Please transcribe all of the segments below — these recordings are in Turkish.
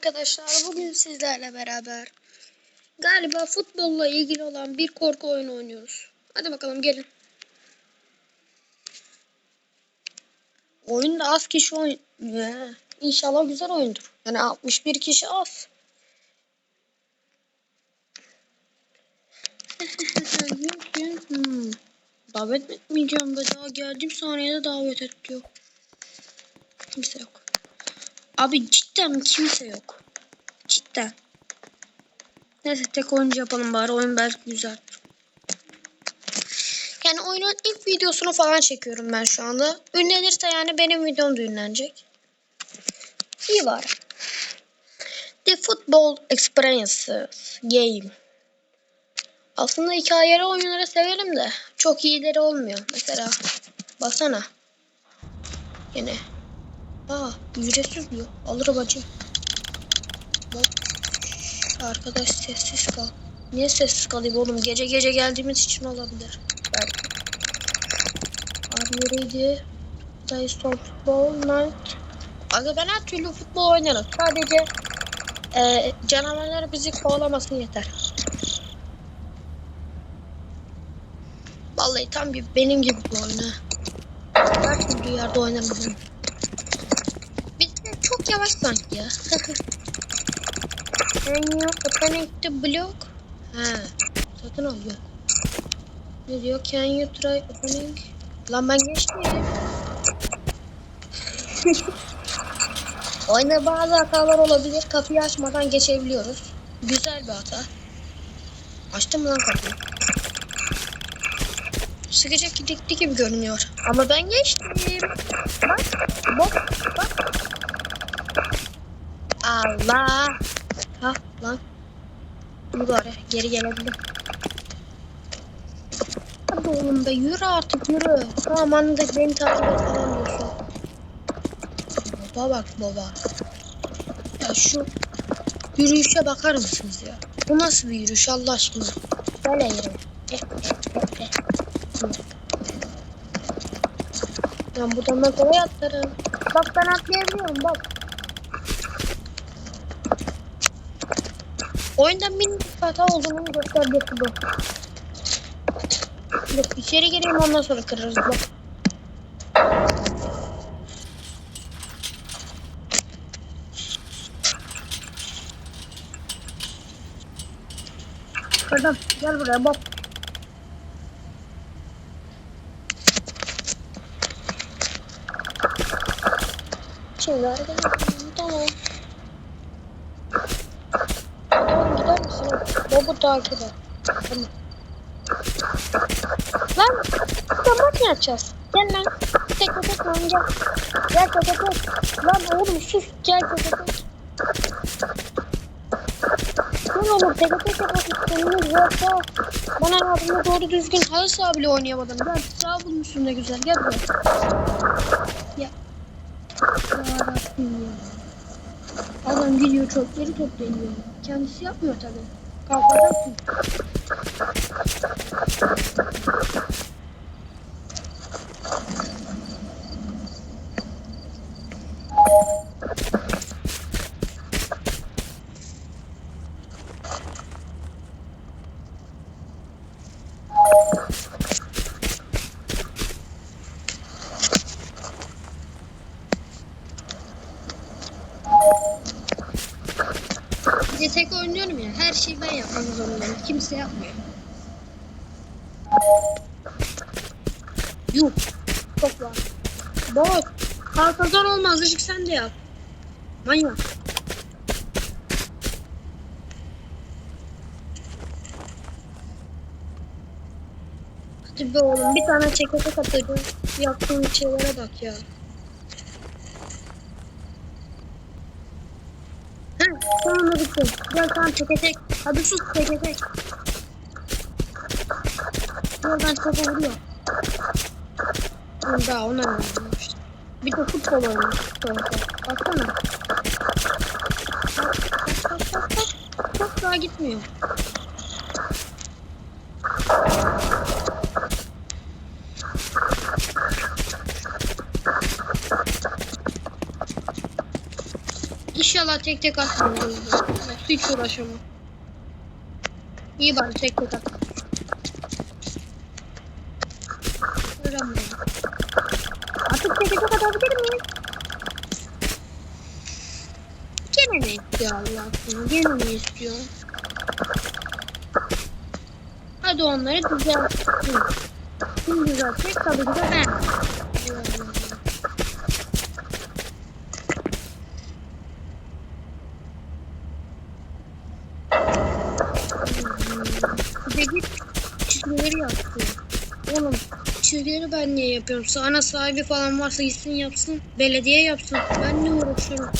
arkadaşlar. Bugün sizlerle beraber galiba futbolla ilgili olan bir korku oyunu oynuyoruz. Hadi bakalım gelin. Oyunda az kişi oynuyor. İnşallah güzel oyundur. Yani 61 kişi az. hmm. Davet etmeyeceğim be daha geldiğim saniyede davet et diyor. Kimse yok. Abi cidden kimse yok. Cidden. Neyse tek oyuncu yapalım bari. Oyun belki güzel. Yani oyunun ilk videosunu falan çekiyorum ben şu anda. Ünlenirse yani benim videom da ünlenecek. İyi bari. The Football Experiences Game. Aslında hikayeli oyunları severim de çok iyileri olmuyor. Mesela baksana. Yine. Aa ücretsiz diyor. Alırım acı. Bak. Arkadaş sessiz kal. Niye sessiz kalayım oğlum? Gece gece geldiğimiz için olabilir. Belki. Ready? Play some football night. Aga ben her türlü futbol oynarım. Sadece e, canavarlar bizi kovalamasın yeter. Vallahi tam bir benim gibi bir oyun ha. Her türlü yerde oynarım çok yavaş sanki ya. You opening the block? Ha, satın al yok. Ne diyor? Can you try opening? Lan ben geçtim. Oyunda bazı hatalar olabilir. Kapıyı açmadan geçebiliyoruz. Güzel bir hata. Açtım lan kapıyı. Sıkıca gidikti gibi görünüyor. Ama ben geçtim. Bak, bak, bak. Allah. Ha lan. İyi bari geri gelebildim. Hadi oğlum be yürü artık yürü. Tamam anladık beni takip et falan diyorsun. Baba bak baba. Ya şu yürüyüşe bakar mısınız ya? Bu nasıl bir yürüyüş Allah aşkına? Eh, eh. Ben buradan ben kolay atlarım. Bak ben atlayabiliyorum bak. Oyunda minik hata olduğunu göstergesi bu. Yok içeri gireyim ondan sonra kırarız bak. Kırdım. Gel buraya bak. Şimdi hareket edelim. Tamam. Tamam gider misin? Takip et. Tamam. Lan burada maç yapacağız. Gel lan. Tek tek lan gel. Tek. Lan oğlum sus. Gel tek. Gel oğlum tek tek yapmak istediğiniz yoksa bana yardımda doğru düzgün halı saha bile oynayamadım. Gel sağ bulmuşsun ne güzel. Gel buraya. Ya. Yarabbim ya. Adam gidiyor çöpleri topluyor. Kendisi yapmıyor tabii. Kalkacaksın. Tek oynuyorum ya. Her şeyi ben yapmam zorundayım. Kimse yapmıyor. Yuh. Çok var. Bak. Kalkadan olmaz. Işık sen de yap. Manyak. Hadi be oğlum. Bir tane çekete katacağım. Yaptığın şeylere bak ya. Hı, sonunda bitti. Gel tamam teke tek. Hadi sus teke tek. Oradan topa vuruyor. Daha ona işte. Bir de futbol oynuyor. Sonra. Baksana. Bak, bak, bak, bak, bak. Çok daha gitmiyor. İnşallah tek tek atmıyoruz. Hiç uğraşamam. İyi bari tek tek at. Öğrenmedim. Artık tek tek atabilir miyiz? Gene ne istiyor Allah aşkına? Gene ne istiyor? Hadi onları düzeltsin. Kim düzeltecek? Tabii ki de ben. Bir de git çizgileri yapsın. Oğlum çizgileri ben niye yapıyorum? Sahne sahibi falan varsa gitsin yapsın. Belediye yapsın. Ben ne uğraşıyorum?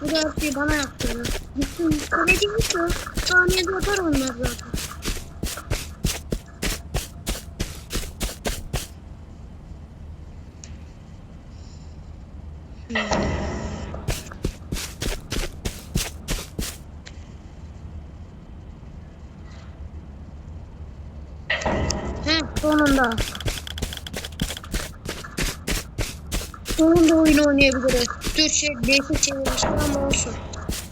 Bu da her bana yaptırıyor. Gitsin belediye yapıyor. Saniyede yapar onlar zaten. He sonunda. Sonunda oyun oynayabiliriz. Dur şey değişik çevirmişler ama olsun.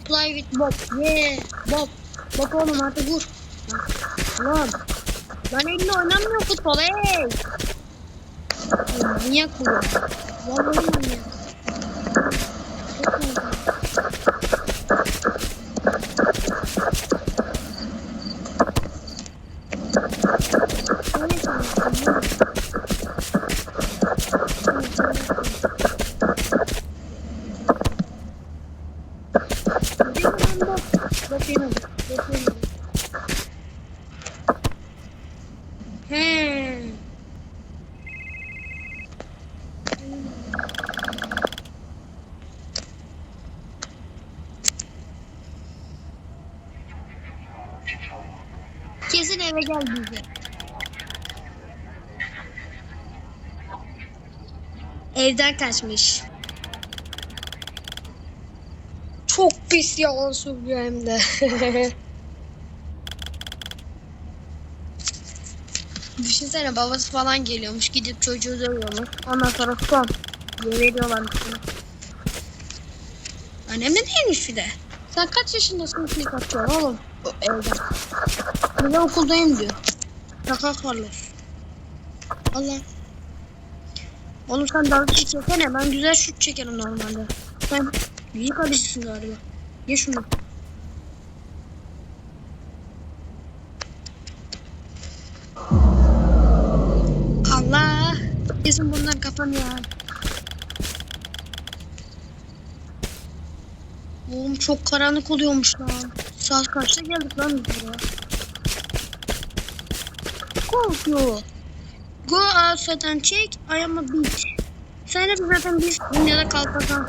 Play with Bob. Yeah. Bob. Bob oğlum artık vur. Lan. Lan elinle oynamıyor futbol ey. Manyak bu. Vallahi manyak. Çok manyak. He. Kesin eve gel bize. Evden kaçmış. Çok pis yalan söylüyor hem de. Düşünsene babası falan geliyormuş gidip çocuğu dövüyormuş. Ondan sonra son diye veriyorlarmış bunu. Önemli değilmiş bir de. Sen kaç yaşındasın ki kaçıyorsun oğlum? O evden. Bir de okuldayım diyor. Şaka Carlos. Allah. Oğlum sen dalga çekene ben güzel şut çekerim normalde. Sen iyi kalecisin galiba. Ye şunu. Allah. Kesin bunlar kapanıyor. Oğlum çok karanlık oluyormuş lan. Saat kaçta geldik lan buraya? Korkuyor. Go outside and check. I am a beach. Sen hep zaten biz dünyada kalkacaksın.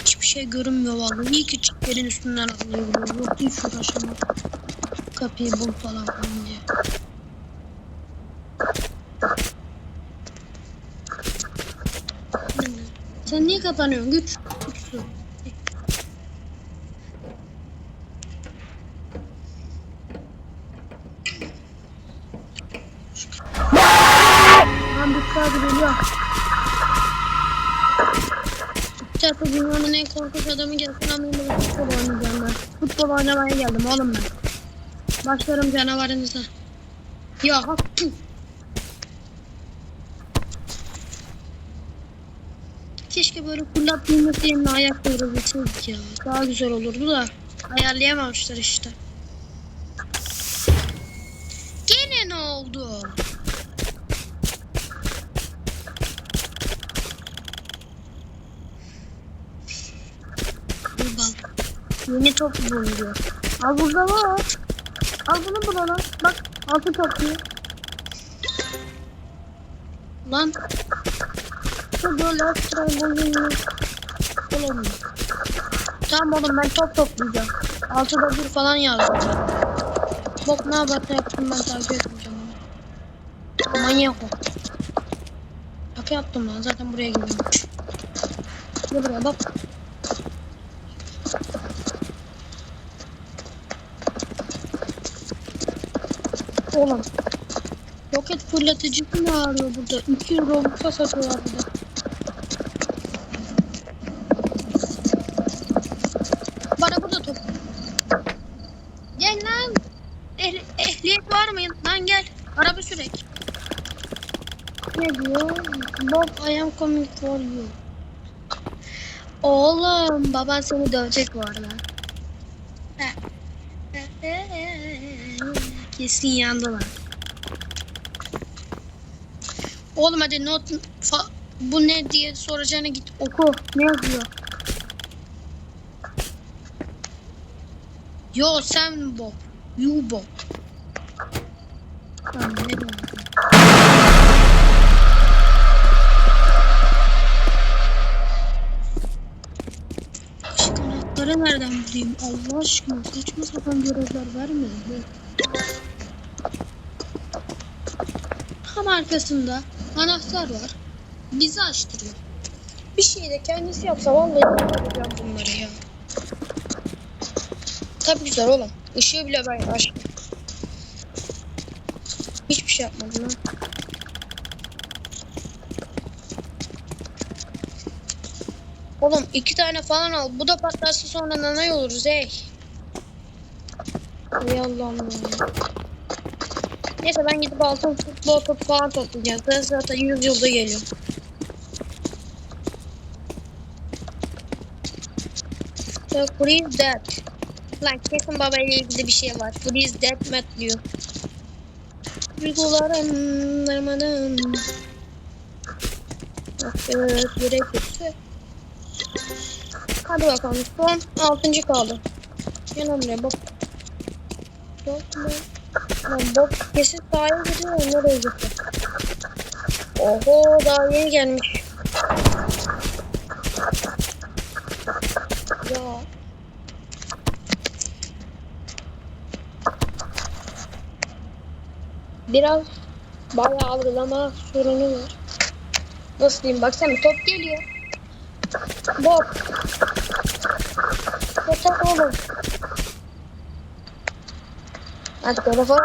Hiçbir şey görünmüyor vallahi. İyi ki çitlerin üstünden atlayabiliyoruz. Yok hiç uğraşamam. Kapıyı bul falan diye. Sen niye kapanıyorsun? Güç. Güçsün. Lan bir saat geliyor. Çarpı dünyanın en korkunç adamı gelsin de futbol oynayacağım ben. Futbol oynamaya geldim oğlum ben. Başlarım canavarınıza. Ya tüh. Keşke böyle fırlat yumruk yerine ayak vurabilseydik ya. Daha güzel olurdu da. Ayarlayamamışlar işte. Gene ne oldu? Bir bal. Top bulunuyor. Al burada var. Al bunu bulalım. Bak altı top diyor. Lan. Şu böyle bulunuyor. Oğlum. Tamam oğlum ben top toplayacağım. Altıda bir falan yazdım. Bok ne yaparsa yapsın ben takip etmeyeceğim onu. Manyak o. Şaka yaptım lan zaten buraya gidiyormuş. Gel buraya bak. Oğlum. Roket fırlatıcı mı arıyor burada? 2 Robux'a satıyorlar burada. Bana burada top. Gel lan. Eh, ehliyet var mı? Lan gel. Araba sürek. Ne diyor? Bob I am coming for you. Oğlum baban seni dövecek bu arada. Kesin yandılar. Oğlum hadi not bu ne diye soracağına git oku. Ne yazıyor? Yo sen Bob. You Bob. Tamam ne kanatları nereden bulayım? Allah aşkına saçma sapan görevler vermeyin. Tam arkasında anahtar var. Bizi açtırıyor. Bir şey de kendisi yapsa vallahi yapacağım bunları ya. Tabii güzel oğlum. Işığı bile ben açtım. Hiçbir şey yapmadım lan. Oğlum iki tane falan al. Bu da patlarsa sonra nanay oluruz ey. Ey Allah'ım. Neyse ben gidip altın futbol topu falan toplayacağım. Ben zaten 100 yılda geliyorum. So, freeze that. Lan kesin baba ile ilgili bir şey var. Freeze that mat diyor. Duygularım darmadan. Evet, gerekirse. Hadi bakalım. Son 6. kaldı. Gel buraya bak. Bak lan. Bak kesin sahaya gidiyor. Nereye gitti? Oho daha yeni gelmiş. Ya. Biraz bayağı algılama sorunu var. Nasıl diyeyim baksana top geliyor. Bob. Yeter oğlum. Hadi telefon.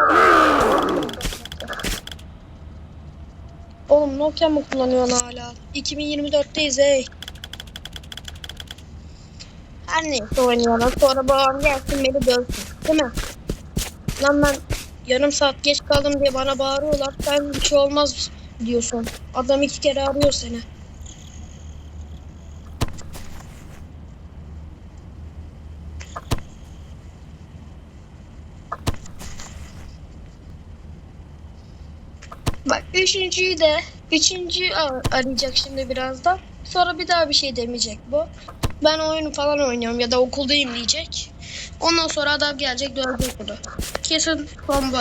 Oğlum Nokia mı kullanıyorsun hala? 2024'teyiz ey. Her neyse oynuyorlar. Sonra babam gelsin beni dövsün. Değil mi? Lan ben yarım saat geç kaldım diye bana bağırıyorlar. Sen bir şey olmaz diyorsun. Adam iki kere arıyor seni. Bak üçüncüyü de üçüncü arayacak şimdi birazdan. Sonra bir daha bir şey demeyecek bu. Ben oyunu falan oynuyorum ya da okuldayım diyecek. Ondan sonra adam gelecek dövecek bunu. Kesin combo.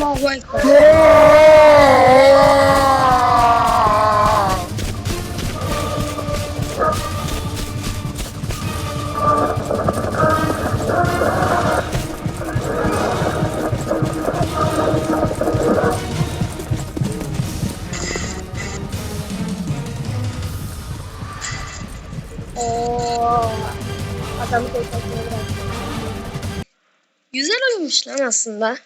Allahu Ekber. Lan aslında.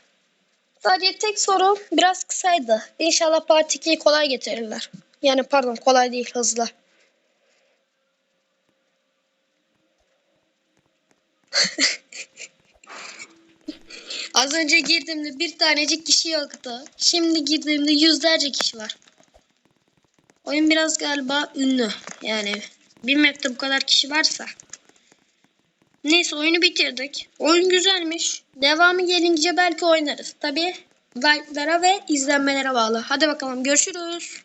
Sadece tek soru biraz kısaydı. İnşallah Part 2'yi kolay getirirler. Yani pardon kolay değil hızlı. Az önce girdiğimde bir tanecik kişi yoktu. Şimdi girdiğimde yüzlerce kişi var. Oyun biraz galiba ünlü. Yani bir map'te bu kadar kişi varsa. Neyse oyunu bitirdik. Oyun güzelmiş. Devamı gelince belki oynarız. Tabi like'lara ve izlenmelere bağlı. Hadi bakalım görüşürüz.